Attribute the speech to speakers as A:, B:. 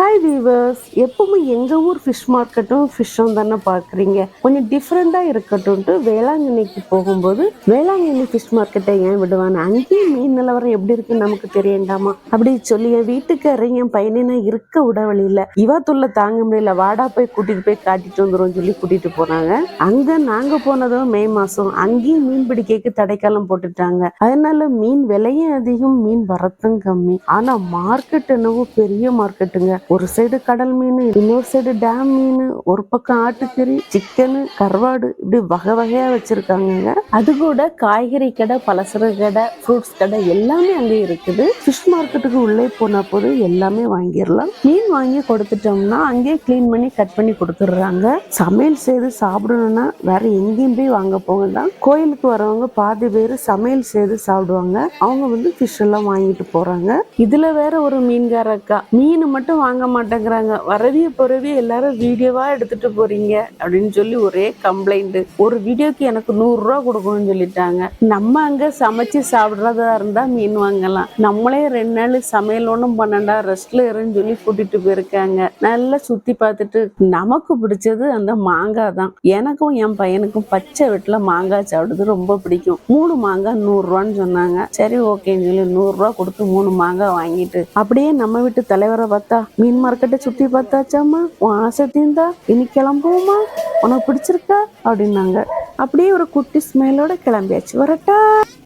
A: Hi viewers எப்பவுமே எங்கள் ஊர் ஃபிஷ் மார்க்கெட்டும் ஃபிஷ்ஷும் தானே பார்க்குறீங்க. கொஞ்சம் டிஃப்ரெண்டாக இருக்கட்டும்ட்டு வேளாங்கண்ணிக்கு போகும்போது வேளாங்கண்ணி ஃபிஷ் மார்க்கெட்டை ஏன் விடுவாங்க? அங்கேயும் மீன் நிலவரம் எப்படி இருக்குன்னு நமக்கு தெரியண்டாமா? அப்படி சொல்லி என் வீட்டுக்காரங்க என் பையனை இருக்க உடவழி இல்லை இவா தொல்லை தாங்க முடியல வாடா போய் கூட்டிட்டு போய் காட்டிட்டு வந்துரும் சொல்லி கூட்டிட்டு போனாங்க. அங்கே நாங்கள் போனதும் மே மாதம் அங்கேயும் மீன் பிடிக்கக்கு தடைக்காலம் போட்டுட்டாங்க. அதனால மீன் விலையும் அதிகம் மீன் வரத்தும் கம்மி. ஆனால் மார்க்கெட் என்னவோ பெரிய மார்க்கெட்டுங்க ஒரு சைடு கடல் மீன் இன்னொரு சைடு டேம் மீன் ஒரு பக்கம் ஆட்டுக்கறி சிக்கனு கருவாடு இப்படி வகை வகையா வச்சிருக்காங்க அது கூட காய்கறி கடை பலசர கடை ஃப்ரூட்ஸ் கடை எல்லாமே அங்கே இருக்குது. ஃபிஷ் மார்க்கெட்டுக்கு உள்ளே போன போது எல்லாமே வாங்கிடலாம். மீன் வாங்கி கொடுத்துட்டோம்னா அங்கேயே கிளீன் பண்ணி கட் பண்ணி கொடுத்துடுறாங்க. சமையல் செய்து சாப்பிடணும்னா வேற எங்கேயும் போய் வாங்க போங்க தான் கோயிலுக்கு வரவங்க பாதி பேர் சமையல் செய்து சாப்பிடுவாங்க. அவங்க வந்து ஃபிஷ் எல்லாம் வாங்கிட்டு போறாங்க. இதுல வேற ஒரு மீன்கார அக்கா மீன் மட்டும் வாங்க மாட்டேங்கிறாங்க. வரவிய போறவே எல்லாரும் வீடியோவா எடுத்துட்டு போறீங்க அப்படின்னு சொல்லி ஒரே கம்ப்ளைண்ட் ஒரு வீடியோக்கு எனக்கு நூறு ரூபா கொடுக்கணும்னு சொல்லிட்டாங்க. நம்ம அங்க சமைச்சு சாப்பிடுறதா இருந்தா மீன் வாங்கலாம். நம்மளே ரெண்டு நாள் சமையல் ஒன்றும் பண்ணண்டா ரெஸ்ட்ல இருன்னு சொல்லி கூட்டிட்டு போயிருக்காங்க. நல்லா சுத்தி பார்த்துட்டு நமக்கு பிடிச்சது அந்த மாங்காய் தான். எனக்கும் என் பையனுக்கும் பச்சை வீட்டுல மாங்காய் சாப்பிடுறது ரொம்ப பிடிக்கும். மூணு மாங்காய் நூறு ரூபான்னு சொன்னாங்க. சரி ஓகேன்னு சொல்லி நூறு ரூபா கொடுத்து மூணு மாங்காய் வாங்கிட்டு அப்படியே நம்ம வீட்டு தலைவரை பார்த்தா மீன் மார்க்கெட்டை சுத்தி பார்த்தாச்சாம்மா உன் ஆசை தீந்தா இனி கிளம்புவோமா உனக்கு பிடிச்சிருக்கா அப்படின்னாங்க அப்படியே ஒரு குட்டி ஸ்மெயிலோட கிளம்பியாச்சு வரட்டா